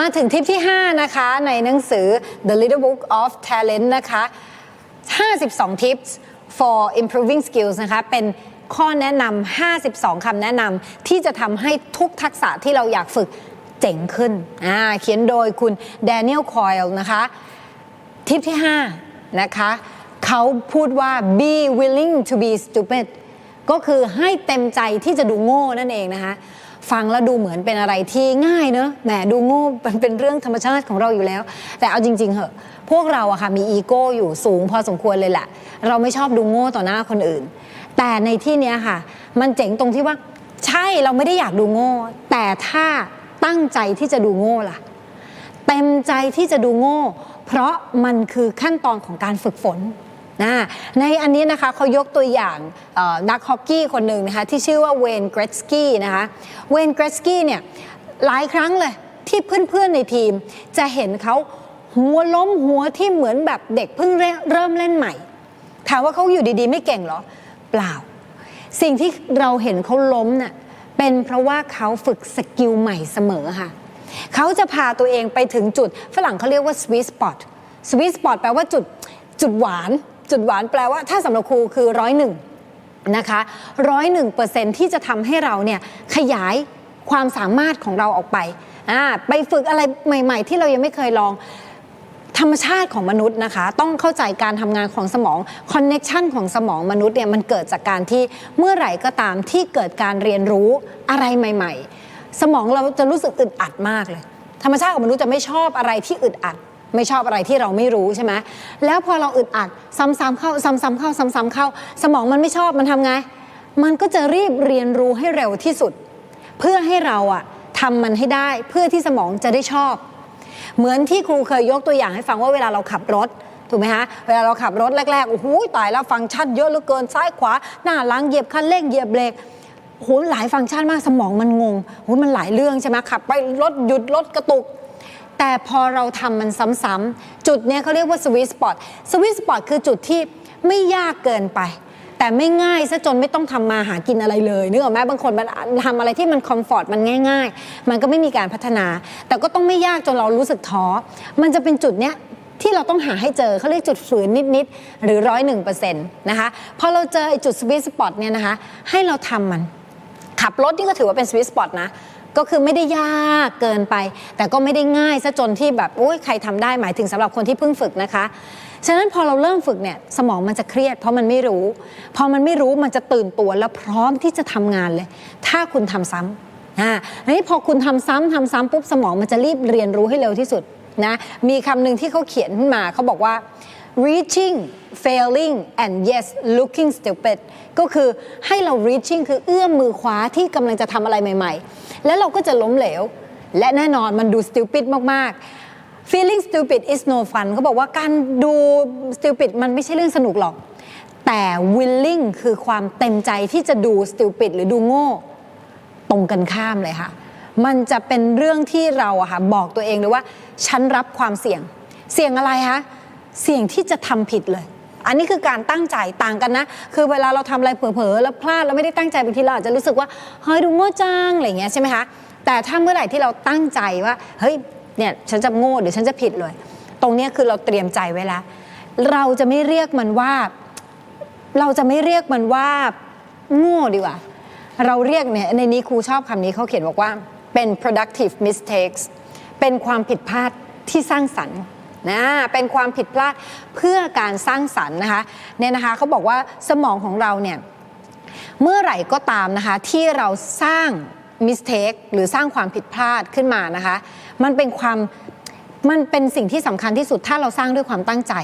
มาถึงทิปที่ 5 นะคะ ในหนังสือ The Little Book of Talent นะคะ 52 tips for improving skills นะคะ เป็นข้อแนะนำ 52 คำแนะนำที่จะทำให้ทุกทักษะที่เราอยากฝึกเจ๋งขึ้นอ่าเขียนโดยคุณ Daniel Coyle นะคะ ทิปที่ 5 นะคะ เขาพูดว่า be willing to be stupid ก็คือให้เต็มใจที่จะดูโง่นั่นเองนะคะ ฟังแล้วดูเหมือนเป็นอะไรที่ง่ายเนอะแหมดูโง่มันเป็นเรื่องธรรมชาติของเราอยู่แล้ว แต่เอาจริง ๆเหอะ พวกเราอะค่ะมีอีโก้อยู่สูงพอสมควรเลยแหละ เราไม่ชอบดูโง่ต่อหน้าคนอื่น แต่ในที่เนี้ยค่ะ มันเจ๋งตรงที่ว่า ใช่เราไม่ได้อยากดูโง่ แต่ถ้าตั้งใจที่จะดูโง่ล่ะ เต็มใจที่จะดูโง่ เพราะมันคือขั้นตอนของการฝึกฝน นะในอันนี้นะคะเขายกตัวอย่างนักฮอกกี้คนหนึ่งนะคะที่ชื่อว่าเวนเกรสกี้นะคะเวนเกรสกี้เนี่ยหลายครั้งเลยที่เพื่อนๆในทีมจะเห็นเขาหัวล้มหัวที่เหมือนแบบเด็กเพิ่งเริ่มเล่นใหม่ ถามว่าเขาอยู่ดีๆ ไม่เก่งเหรอ เปล่า สิ่งที่เราเห็นเขาล้มน่ะเป็นเพราะว่าเขาฝึกสกิลใหม่เสมอค่ะเขาจะพาตัวเองไปถึงจุดฝรั่งเขาเรียกว่า sweet spot sweet spot แปลว่าจุดจุดหวาน จุดหวานแปลว่าถ้าสำหรับครูคือร้อยหนึ่งนะคะร้อยหนึ่งเปอร์เซ็นที่จะทำให้เราเนี่ยขยายความสามารถของเราออกไปไปฝึกอะไรใหม่ ๆ ที่เรายังไม่เคยลองธรรมชาติของมนุษย์นะคะ ต้องเข้าใจการทำงานของสมองคอนเน็ชันของสมองมนุษย์เนี่ยมันเกิดจากการที่เมื่อไหร่ก็ตามที่เกิดการเรียนรู้อะไรใหม่ ๆ สมองเราจะรู้สึกอึดอัดมากเลย ธรรมชาติของมนุษย์จะไม่ชอบอะไรที่อึดอัด ไม่ชอบอะไรที่เราไม่รู้ใช่ไหมแล้วพอเราอึดอัด ซ้ำๆเข้า ซ้ำๆเข้า ซ้ำๆเข้า สมองมันไม่ชอบมันทำไง มันก็จะรีบเรียนรู้ให้เร็วที่สุด เพื่อให้เราอะทำมันให้ได้เพื่อที่สมองจะได้ชอบ เหมือนที่ครูเคยยกตัวอย่างให้ฟังว่าเวลาเราขับรถถูกไหมคะเวลาเราขับรถแรกๆโอ้โหตายแล้วฟังก์ชันเยอะเหลือเกินซ้ายขวา หน้าหลังเหยียบคันเร่งเหยียบเบรกโหหลายฟังก์ชันมากสมองมันงงโหมันหลายเรื่องใช่ไหมขับไปรถหยุดรถกระตุก แต่พอเราทำมันซ้ำๆจุดเนี้ยเขาเรียกว่าสวิตสปอตสวิตสปอตคือจุดที่ไม่ยากเกินไป แต่ไม่ง่ายซะจนไม่ต้องทำมาหากินอะไรเลยนึกออกไหมบางคนมันทำอะไรที่มันคอมฟอร์ตมันง่าย ๆ มันก็ไม่มีการพัฒนา แต่ก็ต้องไม่ยากจนเรารู้สึกท้อมันจะเป็นจุดเนี้ยที่เราต้องหาให้เจอเขาเรียกจุดฝืนนิด ๆ หรือร้อยหนึ่งเปอร์เซ็นต์นะคะพอเราเจอไอ้จุดสวิตสปอตเนี่ยนะคะให้เราทำมัน ขับรถนี่ก็ถือว่าเป็นสวิตสปอตนะ ก็คือไม่ได้ยากเกินไป แต่ก็ไม่ได้ง่ายซะจนที่แบบโอ้ยใครทำได้หมายถึงสำหรับคนที่เพิ่งฝึกนะคะฉะนั้นพอเราเริ่มฝึกเนี่ยสมองมันจะเครียด เพราะมันไม่รู้ พอมันไม่รู้มันจะตื่นตัวแล้วพร้อมที่จะทำงานเลย ถ้าคุณทำซ้ำอ่านี้พอคุณทำซ้ำทำซ้ำปุ๊บสมองมันจะรีบเรียนรู้ให้เร็วที่สุดนะมีคำหนึ่งที่เขาเขียนขึ้นมาเขาบอกว่า reaching failing and yes looking stupid ก็คือให้เรา reaching คือเอื้อมมือคว้าที่กำลังจะทำอะไรใหม่ ๆ แล้วเราก็จะล้มเหลว และแน่นอนมันดู stupid มาก ๆ feeling stupid is no fun เขาบอกว่าการดู stupid มันไม่ใช่เรื่องสนุกหรอก แต่ willing คือความเต็มใจที่จะดู stupid หรือดูโง่ ตรงกันข้ามเลยค่ะ มันจะเป็นเรื่องที่เราอะค่ะบอกตัวเองเลยว่า ฉันรับความเสี่ยง เสี่ยงอะไรคะ เสี่ยงที่จะทำผิดเลย อันนี้คือการตั้งใจต่างกันนะ คือเวลาเราทำอะไรเผลอๆแล้วพลาดแล้วไม่ได้ตั้งใจบางทีเราอาจจะรู้สึกว่าเฮ้ยดูโง่จังอะไรเงี้ยใช่ไหมคะแต่ถ้าเมื่อไหร่ที่เราตั้งใจว่าเฮ้ยเนี่ยฉันจะโง่หรือฉันจะผิดเลย ตรงนี้คือเราเตรียมใจไว้แล้วเราจะไม่เรียกมันว่า เราจะไม่เรียกมันว่า โง่ดีกว่า เราเรียกเนี่ยในนี้ครูชอบคำนี้เขาเขียนบอกว่าเป็น productive mistakes เป็นความผิดพลาดที่สร้างสรรค์ นะเป็นความผิดพลาดเพื่อการสร้างสรรค์นะคะเนี่ยนะคะเขาบอกว่าสมองของเราเนี่ยเมื่อไหร่ก็ตามนะคะที่เราสร้าง mistake หรือสร้างความผิดพลาดขึ้นมานะคะมันเป็นความมันเป็นสิ่งที่สำคัญที่สุดถ้าเราสร้างด้วยความตั้งใจ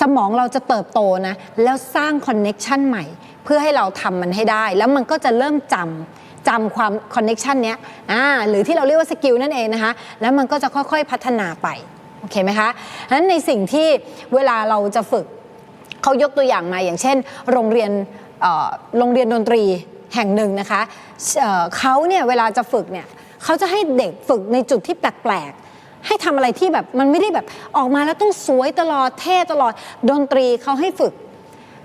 สมองเราจะเติบโตนะแล้วสร้างคอนเน็ชันใหม่ เพื่อให้เราทำมันให้ได้ แล้วมันก็จะเริ่มจำจำความคอนเน็ชันเนี้ยอ่าหรือที่เราเรียกว่าสกิลนั่นเองนะคะแล้วมันก็จะค่อยๆพัฒนาไป อเคไหมคะนั้นในสิ่งที่เวลาเราจะฝึกเขายกตัวอย่างมาอย่างเช่น โรงเรียนโรงเรียนดนตรีแห่งหนึ่งนะคะเเขาเนี่ยเวลาจะฝึกเนี่ยเขาจะให้เด็กฝึกในจุดที่แปลกๆ ให้ทำอะไรที่แบบมันไม่ได้แบบออกมาแล้วต้องสวยตลอดเท่ตลอดดนตรีเขาให้ฝึก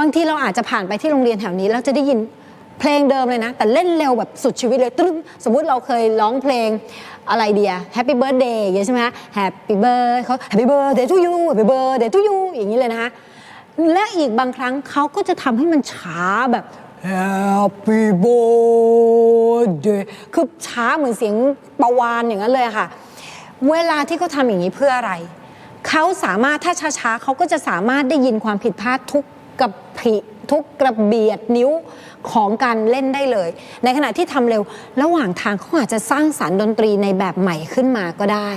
บางทีเราอาจจะผ่านไปที่โรงเรียนแถวนี้แล้วจะได้ยิน เพลงเดิมเลยนะ แต่เล่นเร็วแบบสุดชีวิตเลยตึ้งสมมุติเราเคยร้องเพลงอะไรเดีย Happy Birthday อย่างเงี้ยใช่ไหมฮะ Happy Birthday เขา Happy Birthday to you Happy Birthday to you อย่างนี้เลยนะคะและอีกบางครั้งเขาก็จะทำให้มันช้าแบบ Happy Birthday คือช้าเหมือนเสียงประวานอย่างนั้นเลยอะค่ะ เวลาที่เขาทำอย่างนี้เพื่ออะไร เขาสามารถถ้าช้าๆเขาก็จะสามารถได้ยินความผิดพลาดทุกกระพิ ทุกกระเบียดนิ้วของการเล่นได้เลย ในขณะที่ทำเร็ว ระหว่างทางเขาอาจจะสร้างสารรค์ดนตรีในแบบใหม่ขึ้นมาก็ได้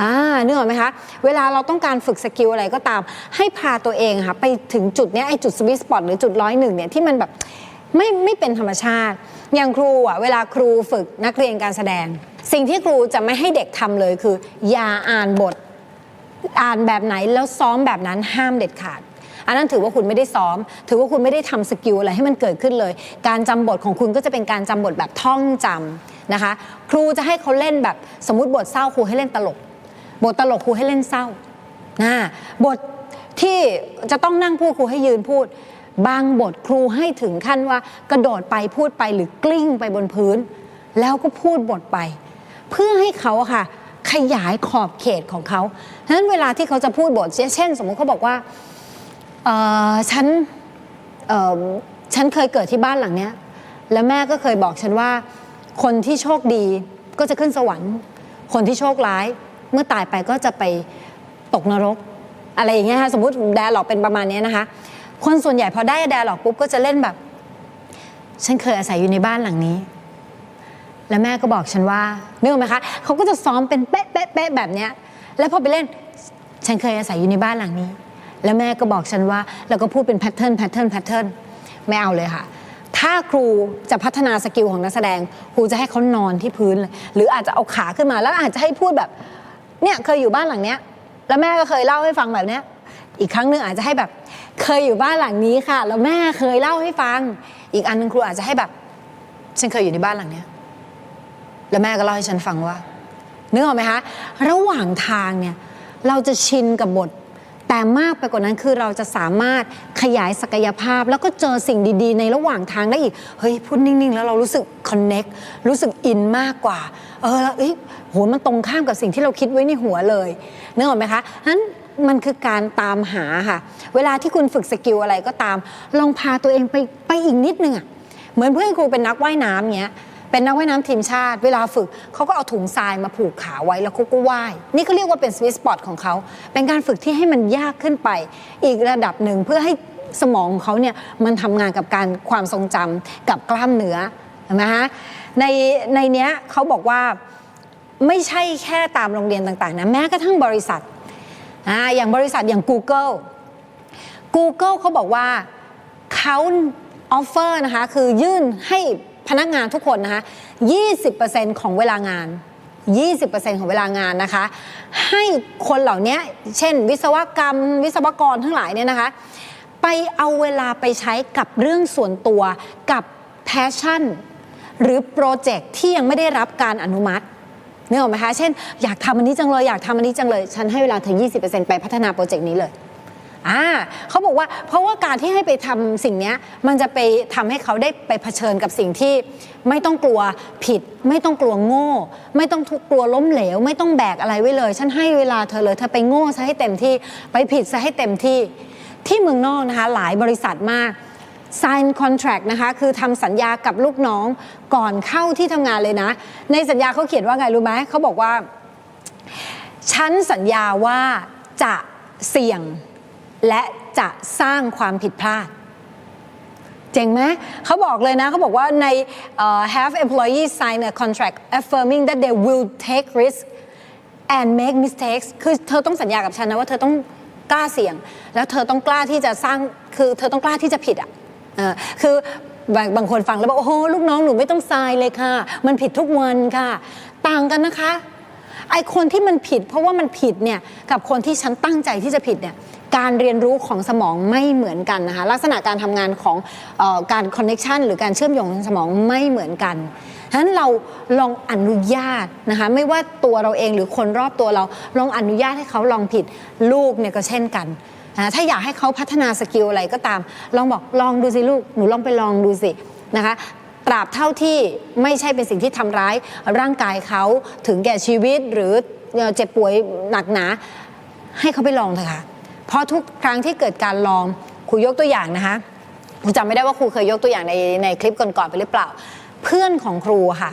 อ่านึกออกไหมคะ เวลาเราต้องการฝึกสกิลอะไรก็ตาม ให้พาตัวเองค่ะไปถึงจุดเนี้ยไอ้จุดสวิตสปอตหรือจุดร้อยหนึ่งเนี่ยที่มันแบบไม่ไม่เป็นธรรมชาติ อย่างครูอะเวลาครูฝึกนักเรียนการแสดง สิ่งที่ครูจะไม่ให้เด็กทำเลยคือ อย่าอ่านบท อ่านแบบไหนแล้วซ้อมแบบนั้นห้ามเด็ดขาด อันนั้นถือว่าคุณไม่ได้ซ้อม ถือว่าคุณไม่ได้ทำสกิลอะไรให้มันเกิดขึ้นเลย การจำบทของคุณก็จะเป็นการจำบทแบบท่องจำนะคะ ครูจะให้เขาเล่นแบบสมมติบทเศร้าครูให้เล่นตลก บทตลกครูให้เล่นเศร้านะบทที่จะต้องนั่งพูดครูให้ยืนพูด บางบทครูให้ถึงขั้นว่ากระโดดไปพูดไปหรือกลิ้งไปบนพื้น แล้วก็พูดบทไป เพื่อให้เขาค่ะขยายขอบเขตของเขาฉะนั้นเวลาที่เขาจะพูดบท เช่น สมมุติเขาบอกว่า เอ่อฉันเอ่อฉันเคยเกิดที่บ้านหลังเนี้ย แล้วแม่ก็เคยบอกฉันว่า คนที่โชคดีก็จะขึ้นสวรรค์ คนที่โชคร้าย เมื่อตายไปก็จะไปตกนรก อะไรอย่างเงี้ยค่ะสมมติแดร์หลอกเป็นประมาณเนี้ยนะคะ คนส่วนใหญ่พอได้แดร์หลอกปุ๊บก็จะเล่นแบบ ฉันเคยอาศัยอยู่ในบ้านหลังนี้ แล้วแม่ก็บอกฉันว่านึกออกไหมคะเขาก็จะซ้อมเป็นเป๊ะเป๊ะเป๊ะแบบเนี้ยแล้วพอไปเล่น ฉันเคยอาศัยอยู่ในบ้านหลังนี้ แล้วแม่ก็บอกฉันว่าแล้วก็พูดเป็นแพทเทิร์นแพทเทิร์นแพทเทิร์นไม่เอาเลยค่ะ ถ้าครูจะพัฒนาสกิลของนักแสดง ครูจะให้เขานอนที่พื้นเลยหรืออาจจะเอาขาขึ้นมาแล้วอาจจะให้พูดแบบเนี่ยเคยอยู่บ้านหลังเนี้ย แล้วแม่ก็เคยเล่าให้ฟังแบบเนี้ยอีกครั้งหนึ่งอาจจะให้แบบเคยอยู่บ้านหลังนี้ค่ะ แล้วแม่เคยเล่าให้ฟัง อีกอันหนึงครูอาจจะให้แบบ ฉันเคยอยู่ในบ้านหลังเนี้ยแล้วแม่ก็เล่าให้ฉันฟังว่านึกออกไหมคะ ระหว่างทางเนี่ย เราจะชินกับบท แต่มากไปกว่านั้นคือเราจะสามารถขยายศักยภาพ แล้วก็เจอสิ่งดีๆ ในระหว่างทางได้อีก เฮ้ยพูดนิ่ง ๆ แล้วเรารู้สึกคอนเน็กรู้สึกอินมากกว่า เออแล้วเอ้ยโหมันตรงข้ามกับสิ่งที่เราคิดไว้ในหัวเลยนึกออกไหมคะนั้นมันคือการตามหาค่ะ เวลาที่คุณฝึกสกิลอะไรก็ตาม ลองพาตัวเองไปไปอีกนิดนึงอะเหมือนเพื่อนครูเป็นนักว่ายน้ำเงี้ย เป็นนักว่ายน้ำทีมชาติ เวลาฝึกเขาก็เอาถุงทรายมาผูกขาไว้แล้วเขาก็ว่าย นี่ก็เรียกว่าเป็นสวิตสปอตของเขา เป็นการฝึกที่ให้มันยากขึ้นไป อีกระดับหนึ่งเพื่อให้สมองของเขาเนี่ยมันทำงานกับการความทรงจำกับกล้ามเนื้อเห็นไหมฮะในในเนี้ยเขาบอกว่าไม่ใช่แค่ตามโรงเรียนต่างๆนะแม้กระทั่งบริษัทอ่าอย่างบริษัทอย่าง Google Google เขาบอกว่าเขาออฟเฟอร์นะคะ คือยื่นให้ พนักงานทุกคนนะคะ 20%ของเวลางาน 20%ของเวลางานนะคะ ให้คนเหล่านี้เช่น วิศวกรรม วิศวกรทั้งหลายเนี่ยนะคะ ไปเอาเวลาไปใช้กับเรื่องส่วนตัวกับแพชชั่น หรือโปรเจกต์ที่ยังไม่ได้รับการอนุมัตินึกออกไหมคะ เช่น อยากทำอันนี้จังเลย อยากทำอันนี้จังเลย ฉันให้เวลาเธอ 20%ไปพัฒนาโปรเจกต์นี้เลย อ่าเขาบอกว่าเพราะว่าการที่ให้ไปทำสิ่งนี้มันจะไปทำให้เขาได้ไปเผชิญกับสิ่งที่ไม่ต้องกลัวผิด ไม่ต้องกลัวโง่ ไม่ต้องทุกกลัวล้มเหลว ไม่ต้องแบกอะไรไว้เลย ฉันให้เวลาเธอเลยเธอไปโง่ซะให้เต็มที่ไปผิดซะให้เต็มที่ที่เมืองนอกนะคะหลายบริษัทมาก sign contract นะคะคือทำสัญญากับลูกน้องก่อนเข้าที่ทำงานเลยนะ ในสัญญาเขาเขียนว่าไงรู้ไหมเขาบอกว่า ฉันสัญญาว่าจะเสี่ยง และจะสร้างความผิดพลาด เจ๋งไหมเขาบอกเลยนะเขาบอกว่าใน uh, have employees sign a contract affirming that they will take risk and make mistakes คือเธอต้องสัญญากับฉันนะว่าเธอต้องกล้าเสี่ยง แล้วเธอต้องกล้าที่จะสร้างคือเธอต้องกล้าที่จะผิดอะคือบางบางคนฟังแล้วบอกโอ้โหลูกน้องหนูไม่ต้องทรายเลยค่ะ มันผิดทุกวันค่ะ ต่างกันนะคะ ไอคนที่มันผิด เพราะว่ามันผิดเนี่ยกับคนที่ฉันตั้งใจที่จะผิดเนี่ยการเรียนรู้ของสมองไม่เหมือนกันนะคะลักษณะการทำงานของออการคอนเน็ชันหรือการเชื่อมโยงของสมองไม่เหมือนกันฉะนั้นเราลองอนุญาตนะคะไม่ว่าตัวเราเองหรือคนรอบตัวเราลองอนุญาตให้เขาลองผิดลูกเนี่ยก็เช่นกันนะถ้าอยากให้เขาพัฒนาสกิลอะไรก็ตาม ลองบอกลองดูสิลูกหนูลองไปลองดูสินะคะ ตราบเท่าที่ไม่ใช่เป็นสิ่งที่ทำร้ายร่างกายเขาถึงแก่ชีวิตหรือเจ็บป่วยหนักหนา ให้เขาไปลองเถอะค่ะ เพราะทุกครั้งที่เกิดการลองครูยกตัวอย่างนะคะครูจำไม่ได้ว่าครูเคยยกตัวอย่างในในคลิปก่อนๆไปหรือเปล่า เพื่อนของครูค่ะ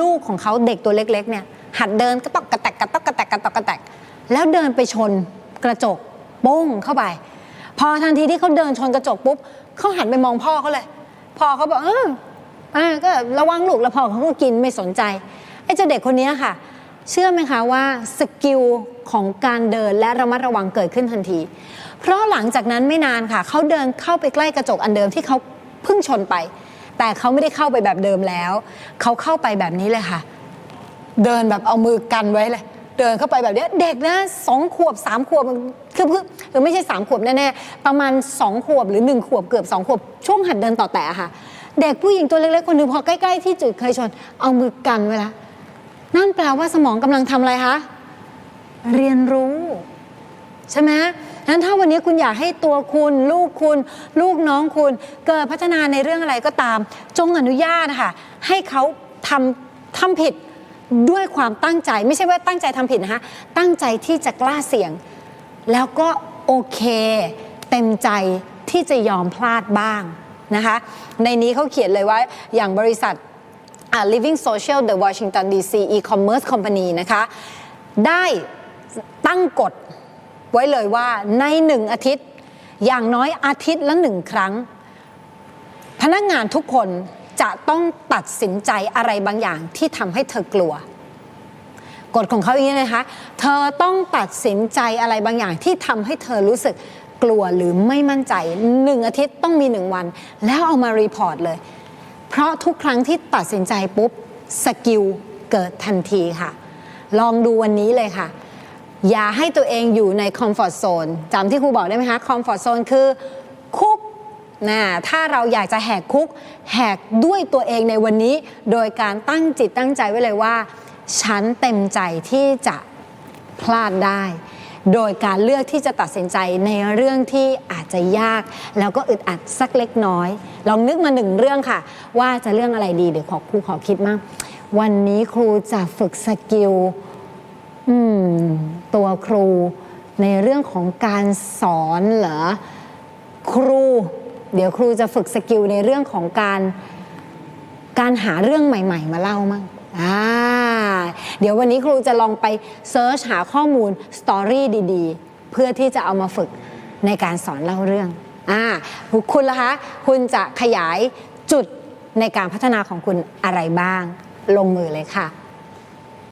ลูกของเขาเด็กตัวเล็ก ๆ เนี่ย หัดเดินกระตอกกระแตกกระตอกกระแตกกระตอกกระแตกแล้วเดินไปชนกระจกโป้งเข้าไป พอทันทีที่เขาเดินชนกระจกปุ๊บเขาหันไปมองพ่อเขาเลยพ่อเขาบอกเออ อ่าก็ระวังลูกแล้วพ่อเขาก็กินไม่สนใจไอ้เจ้าเด็กคนนี้ค่ะ เชื่อไหมคะว่าสกิลของการเดินและระมัดระวังเกิดขึ้นทันที เพราะหลังจากนั้นไม่นานค่ะ เขาเดินเข้าไปใกล้กระจกอันเดิมที่เขาเพิ่งชนไป แต่เขาไม่ได้เข้าไปแบบเดิมแล้ว เขาเข้าไปแบบนี้เลยค่ะ เดินแบบเอามือกันไว้เลยเดินเข้าไปแบบนี้เด็กนะสองขวบสามขวบคือคือคือไม่ใช่สามขวบแน่ๆประมาณสองขวบหรือหนึ่งขวบเกือบสองขวบช่วงหัดเดินต่อแต่ค่ะ เด็กผู้หญิงตัวเล็กๆคนหนึ่งพอใกล้ๆที่จุดเคยชน เอามือกันไว้ละนั่นแปลว่าสมองกำลังทำอะไรคะเรียนรู้ ใช่ไหมนั้นถ้าวันนี้คุณอยากให้ตัวคุณลูกคุณ ลูกน้องคุณ เกิดพัฒนาในเรื่องอะไรก็ตาม จงอนุญาตนะคะให้เขาทำทำผิดด้วยความตั้งใจ ไม่ใช่ว่าตั้งใจทำผิดนะคะตั้งใจที่จะกล้าเสี่ยง แล้วก็โอเค เต็มใจที่จะยอมพลาดบ้าง นะคะ ในนี้เขาเขียนเลยว่าอย่างบริษัท Living Social The Washington DC E-commerce Company นะคะ ได้ตั้งกฎไว้เลยว่าในหนึ่งอาทิตย์ อย่างน้อยอาทิตย์ละหนึ่งครั้ง พนักงานทุกคนจะต้องตัดสินใจอะไรบางอย่างที่ทำให้เธอกลัวกฎของเขาอย่างนี้นะคะ เธอต้องตัดสินใจอะไรบางอย่างที่ทำให้เธอรู้สึก กลัวหรือไม่มั่นใจหนึ่งอาทิตย์ต้องมีหนึ่งวัน แล้วเอามารีพอร์ตเลย เพราะทุกครั้งที่ตัดสินใจปุ๊บสกิลเกิดทันทีค่ะ ลองดูวันนี้เลยค่ะ อย่าให้ตัวเองอยู่ในคอมฟอร์ z โซนจำที่ครูบอกได้ไหมคะคอมฟอร์ z โซนคือคุกนะถ้าเราอยากจะแหกคุก แหกด้วยตัวเองในวันนี้ โดยการตั้งจิตตั้งใจไว้เลยว่า ฉันเต็มใจที่จะพลาดได้ โดยการเลือกที่จะตัดสินใจในเรื่องที่อาจจะยาก แล้วก็อึดอัดสักเล็กน้อย ลองนึกมาหนึ่งเรื่องค่ะ ว่าจะเรื่องอะไรดีเดี๋ยวขอครูขอคิดมากวันนี้ครูจะฝึกสกิลตัวครูในเรื่องของการสอนเหรอครู เดี๋ยวครูจะฝึกสกิลในเรื่องของการการหาเรื่องใหม่ ๆ มาเล่ามั่งอ่า เดี๋ยววันนี้ครูจะลองไปเซิร์ชหาข้อมูลสตอรี่ดีๆ เพื่อที่จะเอามาฝึกในการสอนเล่าเรื่องอ่าคุณล่ะคะ คุณจะขยายจุดในการพัฒนาของคุณอะไรบ้าง ลงมือเลยค่ะ